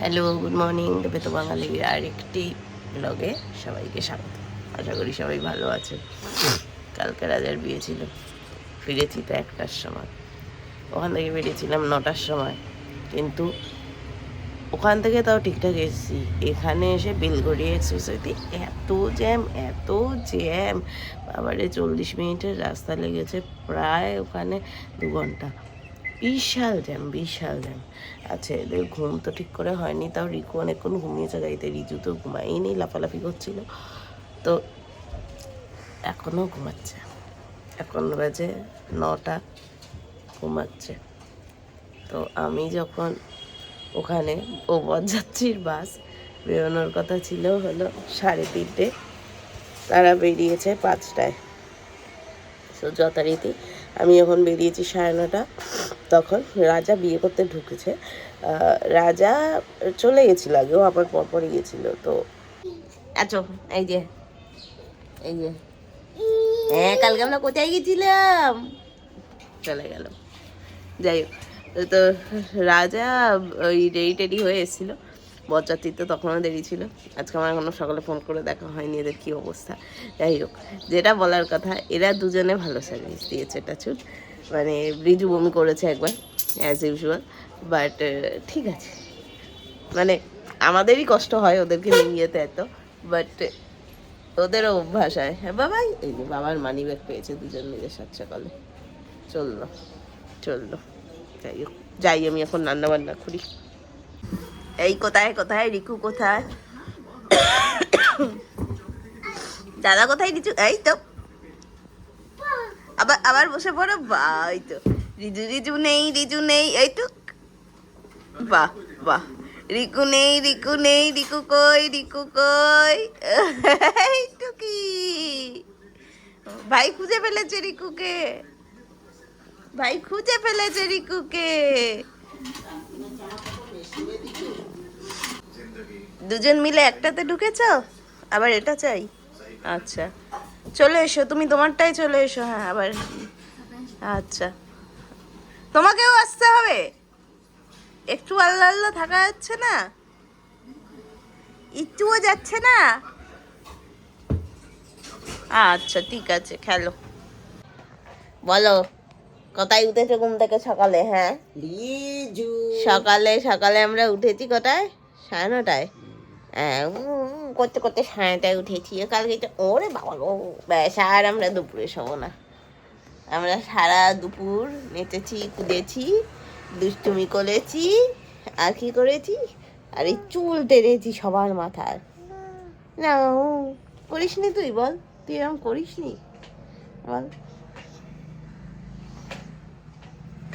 Hello good morning দেবে তো বাঙালির আরেকটি ব্লগে সবাইকে স্বাগত। আশা করি সবাই ভালো আছে কালকে রাজার বিয়ে ছিল। ফিরেছি তো একটার সময়। ওখান থেকে বেরিয়েছিলাম নটার সময়। কিন্তু ওখান থেকে তাও ঠিকঠাক এসেছি। এখানে এসে বেলগড়িয়া এক্সপ্রেসওয়েতে এত জ্যাম এত জ্যাম বাবারে, চল্লিশ মিনিটের রাস্তা লেগেছে প্রায় ওখানে দু ঘণ্টা। বিশাল জ্যাম বিশাল জ্যাম। আচ্ছা এদের ঘুম তো ঠিক করে হয়নি, তাও রিকু অনেকক্ষণ ঘুমিয়েছে গাড়িতে রিজু তো ঘুমাইনি লাফালাফি করছিল। তো এখনও ঘুমাচ্ছে। এখন বাজে নটা, ঘুমাচ্ছে। তো আমি যখন ওখানে ও বরযাত্রীর বাস, বেরোনোর কথা ছিল হলো সাড়ে তিনটে, তারা বেরিয়েছে পাঁচটায়। সো যথারীতি আমি এখন বেরিয়েছি সাড়ে নটা। তখন রাজা বিয়ে করতে ঢুকেছে। রাজা চলে গেছিল আগেও, আবার পরপরই গেছিল। তো আচ্ছা এই যে এই যে। হ্যাঁ কালকে আমরা কোথায় গেছিলাম? চলে গেল। যাই হোক, তো রাজা ওই রেডি টেডি হয়ে এসেছিল। বরযাত্রীর তো তখনও দেরি ছিল। আজকে আমার এখনও সকালে ফোন করে দেখা হয়নি এদের কী অবস্থা। যাই হোক, যেটা বলার কথা, এরা দুজনে ভালো সার্ভিস দিয়েছে টাচুট মানে ব্রিজু বমি করেছে একবার অ্যাজ ইউজুয়াল বাট ঠিক আছে। মানে আমাদেরই কষ্ট হয় ওদেরকে নিয়ে যেতে এত বাট ওদেরও অভ্যাস হয়। হ্যাঁ বাবাই এই যে বাবার মানি ব্যাগ পেয়েছে দুজন মিলে সাত সকালে চলল চলল, যাই হোক, যাই, আমি এখন রান্না বান্না করি। এই কোথায় কোথায়, রিকু কোথায়? দাদা কোথায় রিচু এই তো আবার আবার বসে পড়ো? বা, এই তো। রিজু রিজু নেই রিজু নেই, এই তো। বাহ বাহ। রিকু নেই রিকু নেই, রিকু কই রিকু কই? এই তো কি? ভাই খুঁজে ফেলেছে রিকুকে। ভাই খুঁজে ফেলেছে রিকুকে। দুজন মিলে একটাতে ঢুকেছ? আবার এটা চাই? আচ্ছা। চলে এসো তুমি তোমারটাই চলে এসো হ্যাঁ আবার আচ্ছা। তোমাকেও আসতে হবে? একটু আল্লাহ আল্লাহ থাকা যাচ্ছে না? একটুও যাচ্ছে না? আচ্ছা ঠিক আছে খেলো। বলো কোথায় উঠেছো ঘুম থেকে সকালে হ্যাঁ? সকালে সকালে আমরা উঠেছি কোথায়? সাড়ে নটায়। করতে করতে সাড়ে নটায় উঠেছি কালকে তো ওরে বাবা গো ব্যাস আর আমরা দুপুরে শোবো না। আমরা সারা দুপুর নেচেছি, কুদেছি, দুষ্টুমি করেছি, আর কি করেছি? আর এই চুল টেনেছি সবার মাথার না করিস নি তুই বল, তুই এরকম করিস নি বল।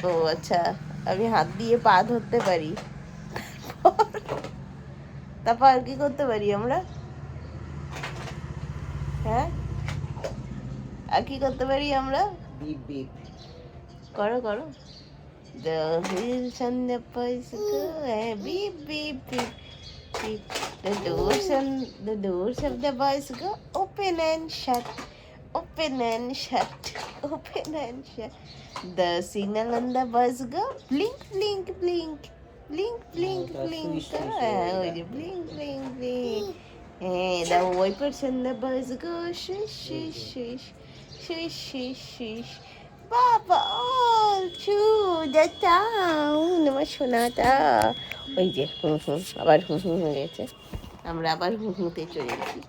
ও আচ্ছা আমি হাত দিয়ে পা ধরতে পারি। তারপর আর কি করতে পারি আমরা হ্যাঁ আর কি করতে পারি আমরা বিপ বিপ করো করো The wheels on the bicycle, eh, beep, beep, beep, beep. The doors on the doors of the bicycle open and shut, open and shut, open and shut. The signal on the bicycle blink, blink, blink, blink, Blink, Oh, that's blink. swish, swish, Ah, yeah. oh, the. Eh, the wipers on the bicycle swish, swish, swish, swish, swish, swish. বাবা চু the town আমার সোনাটা ওই যে হুম হুম আবার হুম হুম হয়ে গেছে আমরা আবার হুম হুঁতে চলে গেছি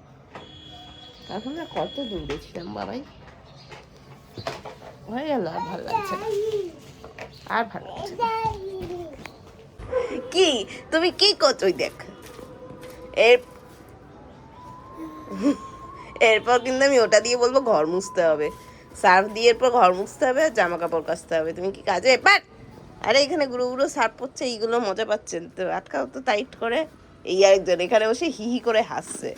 এখন আমরা কত দূরে ছিলাম বাবাই হয়ে গেল আর ভালো লাগছে আর ভালো লাগছে কি? তুমি কি করছ? দেখ। এর এরপর কিন্তু আমি ওটা দিয়ে বলব ঘর মুছতে হবে। সার্ফ দিয়ে এরপর ঘর মুছতে হবে আর জামা কাপড় কাচতে হবে। তুমি কি কাজে? বাট আরে, এখানে গুঁড়ো গুঁড়ো সার্ফ পড়ছে এইগুলো মজা পাচ্ছেন তো আটকাও তো টাইট করে। এই আরেকজন এখানে বসে হি হি করে হাসছে।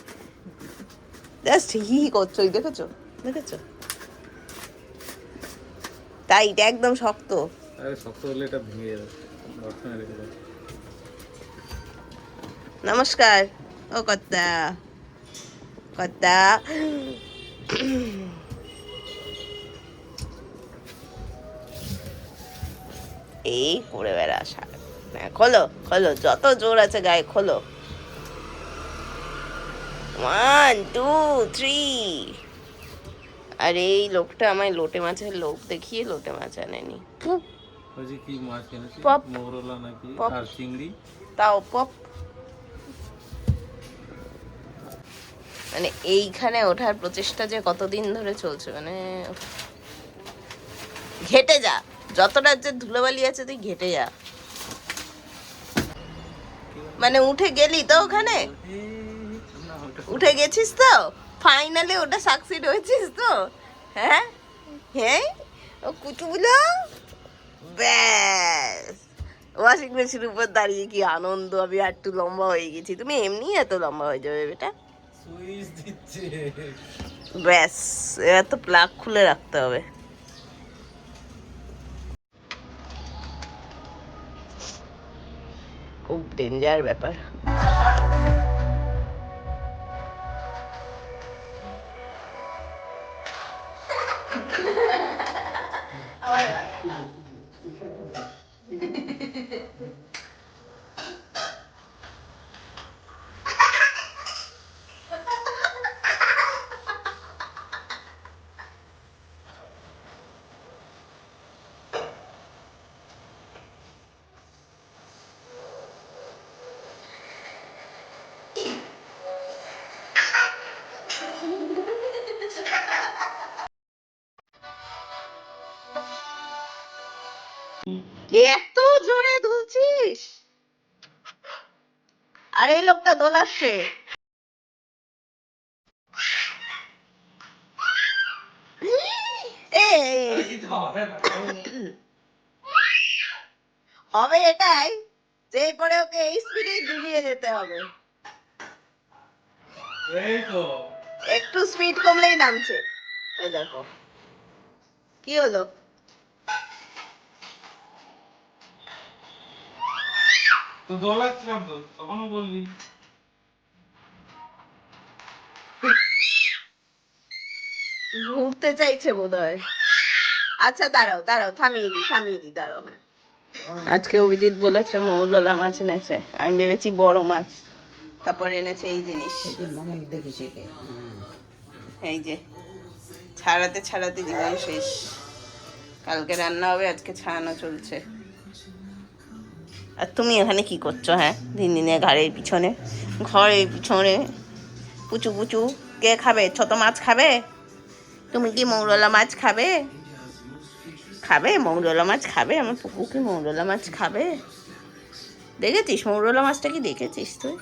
জাস্ট হি হি করছ, ওই দেখেছ? দেখেছ? টাইট একদম শক্ত। শক্ত হলে এটা ভেঙে যাবে। নমস্কার। ও কর্তা। কর্তা। এই করে বেড়া হ্যাঁ খোলো খোলো যত জোর আছে গায়ে খোলো। ওয়ান টু থ্রি আর এই লোকটা আমায় লোটে মাছের লোক দেখিয়ে লোটে মাছ আনেনি। কি মাছ। মৌরলা নাকি? আর চিংড়ি? তাও পপ। মানে এইখানে ওঠার প্রচেষ্টা যে কতদিন ধরে চলছে মানে। ঘেটে যা। যতটা যে ধুলোবালি আছে, তুই ঘেটে যা। মানে উঠে গেলি তো ওখানে? উঠে গেছিস তো? ফাইনালি ওটা সাকসিড হয়েছিস তো? হ্যাঁ? হ্যাঁ? ও কুচুগুলো? ব্যাস। ওয়াশিং মেশিনের উপর দাঁড়িয়ে কি আনন্দ, আমি আর একটু লম্বা হয়ে গেছি। তুমি এমনি এত লম্বা হয়ে যাবে, বেটা। ব্যাস এবার তো প্লাগ খুলে রাখতে হবে। খুব ডেঞ্জার ব্যাপার। এত জোরে দুলছিস? আর এই লোকটা দোলাচ্ছে। হবে এটাই যে পরে ওকে এই স্পিডে দুলিয়ে যেতে হবে। একটু স্পিড কমলেই নামছে। এই দেখো। কি হলো? তো দোলাচ্ছিলাম তো, তখনও বললি ঘুরতে চাইছে বোধ হয় আচ্ছা দাঁড়াও দাঁড়াও, থামিয়ে দি থামিয়ে দি, দাঁড়াও আজকে অভিজিৎ বলেছে, মৌললা মাছ এনেছে। আমি ভেবেছি বড় মাছ। তারপর এনেছে এই জিনিস। এই যে, ছাড়াতে ছাড়াতে জীবন শেষ। কালকে রান্না হবে, আজকে ছাড়ানো চলছে। আর তুমি এখানে কি করছ হ্যাঁ? দিন দিনে ঘাড়ের পিছনে ঘরের পিছনে পুচু পুচু কে খাবে? ছোট মাছ খাবে? তুমি কি মৌরলা মাছ খাবে? খাবে? মৌরলা মাছ খাবে? আমার পুকু কি মৌরলা মাছ খাবে? দেখেছিস? মৌরলা মাছটা কি দেখেছিস তুই?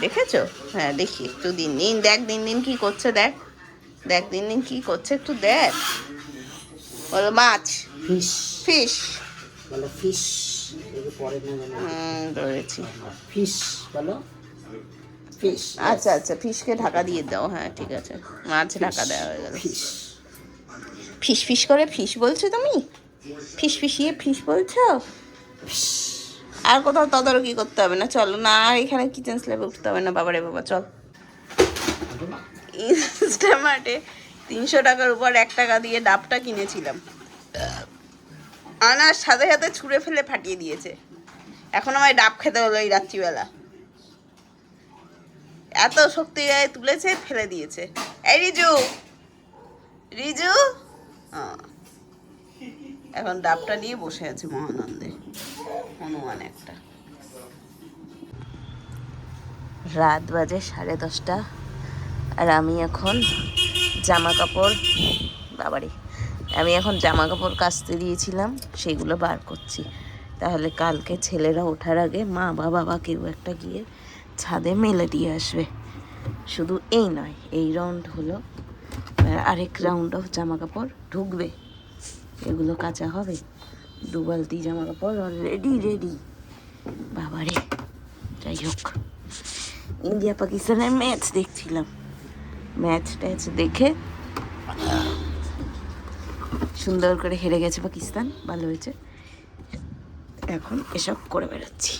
দেখেছ? হ্যাঁ দেখি একটু দিন দিন দেখ দিন দিন কি করছে দেখ। দেখ দিন দিন কি করছে একটু দেখ। বলো মাছ। ফিশ ফিশ বলো ফিশ পরে ধরেছি ফিশ বলো। ফিশ আচ্ছা আচ্ছা ফিশকে ঢাকা দিয়ে দাও হ্যাঁ ঠিক আছে। মাছ ঢাকা দেওয়া হয়ে গেল। ফিশ ফিশ ফিশ করে ফিশ বলছো তুমি? ফিশ ফিশিয়ে ফিশ বলছো? আর কোথাও তদারকি করতে হবে না চলো। না আর এখানে কিচেন স্ল্যাবে উঠতে হবে না বাবারে বাবা চল। ইনস্টামার্টে তিনশো টাকার উপর এক টাকা দিয়ে ডাবটা কিনেছিলাম। আনার সাথে সাথে ছুঁড়ে ফেলে ফাটিয়ে দিয়েছে। এখন আমায় ডাব খেতে হলো এই রাত্রিবেলা। এত শক্তি গায়ে তুলেছে, ফেলে দিয়েছে। এই রিজু! রিজু। এখন ডাবটা নিয়ে বসে আছে মহানন্দে। হনুমান একটা। রাত বাজে সাড়ে দশটা, আর আমি এখন জামা কাপড় বাবারে আমি এখন জামা কাপড় কাচতে দিয়েছিলাম, সেগুলো বার করছি। তাহলে কালকে ছেলেরা ওঠার আগে মা বা বাবা কেউ একটা গিয়ে ছাদে মেলে দিয়ে আসবে। শুধু এই নয়, এই রাউন্ড হলো, আর আরেক রাউন্ডও জামা কাপড় ঢুকবে। এগুলো কাঁচা হবে। দু বালতি জামা কাপড় অলরেডি রেডি বাবারে, যাই হোক। ইন্ডিয়া পাকিস্তানের ম্যাচ দেখছিলাম। ম্যাচ ট্যাচ দেখে সুন্দর করে হেরে গেছে পাকিস্তান, ভালো হয়েছে। এখন এসব করে বেড়াচ্ছি।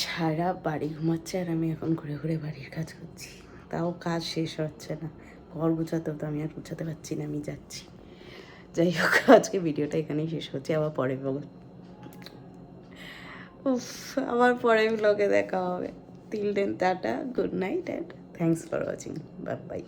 সারা বাড়ি ঘুমাচ্ছে আর আমি এখন ঘুরে ঘুরে বাড়ির কাজ করছি। তাও কাজ শেষ হচ্ছে না। ঘর গুছাতেও তো আমি আর গুছাতে পারছি না, আমি যাচ্ছি। যাই হোক, আজকে ভিডিওটা এখানেই শেষ হচ্ছে আবার পরে উফ, আবার পরে ব্লগে দেখা হবে। Till then tata good night and thanks for watching bye bye